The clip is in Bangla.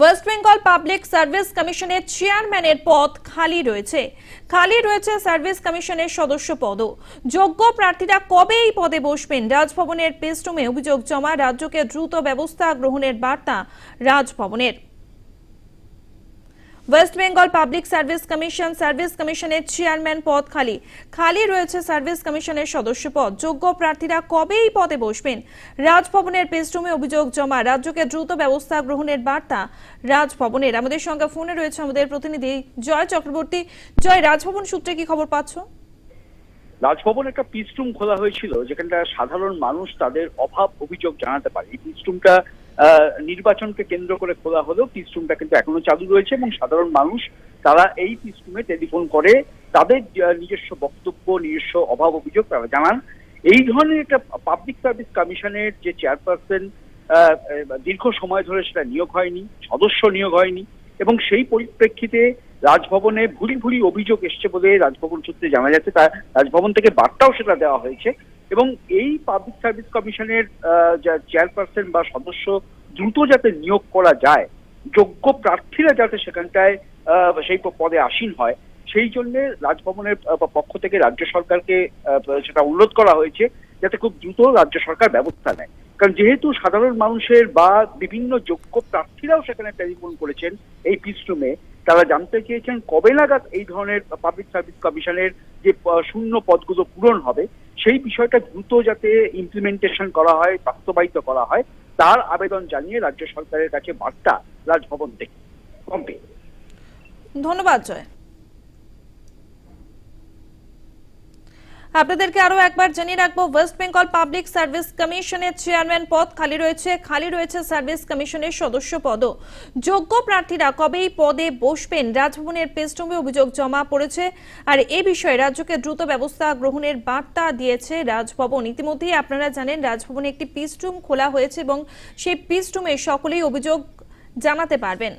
ওয়েস্ট বেঙ্গল পাবলিক সার্ভিস কমিশনের চেয়ারম্যানের পদ খালি রয়েছে। খালি রয়েছে সার্ভিস কমিশনের সদস্য পদও। যোগ্য প্রার্থীরা কবে এই পদে বসবেন? রাজভবনের পেস্টুমে অভিযোগ জমা, রাজ্যকে দ্রুত ব্যবস্থা গ্রহণের বার্তা রাজভবনের। West Bengal Public Service Commission service কমিশনের চেয়ারম্যান পদ খালি। খালি রয়েছে সার্ভিস কমিশনের সদস্য পদ যোগ্য প্রার্থীরা কবে এই পদে বসবেন? রাজভবনের পেস্টুমে অভিযোগ জমা। রাজ্যকে দ্রুত ব্যবস্থা গ্রহণের বার্তা রাজভবনের। আমাদের সঙ্গে ফোনে রয়েছে আমাদের প্রতিনিধি জয় চক্রবর্তী। জয় রাজভবন সূত্রে কি খবর পাচ্ছ? রাজভবন একটা পিস রুম খোলা হয়েছিল যেখানটা সাধারণ মানুষ তাদের অভাব অভিযোগ জানাতে পারে। এই পিস রুমটা আহ, নির্বাচনকে কেন্দ্র করে খোলা হলেও পিস রুমটা কিন্তু এখনও চালু রয়েছে এবং সাধারণ মানুষ তারা এই পিস রুমে টেলিফোন করে তাদের নিজস্ব বক্তব্য, নিজস্ব অভাব অভিযোগ তারা জানান। এই ধরনের একটা পাবলিক সার্ভিস কমিশনের যে চেয়ারপারসন দীর্ঘ সময় ধরে সেটা নিয়োগ হয়নি, সদস্য নিয়োগ হয়নি এবং সেই পরিপ্রেক্ষিতে রাজভবনে ভুরি ভুরি অভিযোগ এসছে বলে রাজভবন সূত্রে জানা যাচ্ছে। তা, রাজভবন থেকে বার্তাও সেটা দেওয়া হয়েছে। এবং এই পাবলিক সার্ভিস কমিশনের চেয়ারপারসন বা সদস্য দ্রুত যাতে নিয়োগ করা যায়, যোগ্য প্রার্থীরা যাতে সেখানটায় সেই পদে আসীন হয়, সেই জন্য রাজভবনের পক্ষ থেকে রাজ্য সরকারকে সেটা অনুরোধ করা হয়েছে, যাতে খুব দ্রুত রাজ্য সরকার ব্যবস্থা নেয়। কারণ যেহেতু সাধারণ মানুষের বা বিভিন্ন যোগ্য প্রার্থীরাও সেখানে টেলিফোন করেছেন এই পিস রুমে তারা জানতে চেয়েছেন কবে নাগাদ এই ধরনের পাবলিক সার্ভিস কমিশনের যে শূন্য পদগুলো পূরণ হবে, সেই বিষয়টা দ্রুত যাতে ইমপ্লিমেন্টেশন করা হয়, বাস্তবায়িত করা হয়, তার আবেদন জানিয়ে রাজ্য সরকারের কাছে বার্তা রাজভবন থেকে। পম্পে ধন্যবাদ, জয়। আপনাদেরকে আরও একবার জানিয়ে রাখব ওয়েস্ট বেঙ্গল পাবলিক সার্ভিস কমিশনের চেয়ারম্যান পদ খালি রয়েছে। খালি রয়েছে সার্ভিস কমিশনের সদস্য পদও। যোগ্য প্রার্থীরা কবে পদে বসবেন? রাজভবনের পেস্টমে অভিযোগ জমা পড়েছে। আর এ বিষয়ে রাজ্যকে দ্রুত ব্যবস্থা গ্রহণের বার্তা দিয়েছে রাজভবন। ইতিমধ্যেই আপনারা জানেন, রাজভবনে একটি পিস রুম খোলা হয়েছে এবং সেই পিস রুমে সকলেই অভিযোগ জানাতে পারবেন।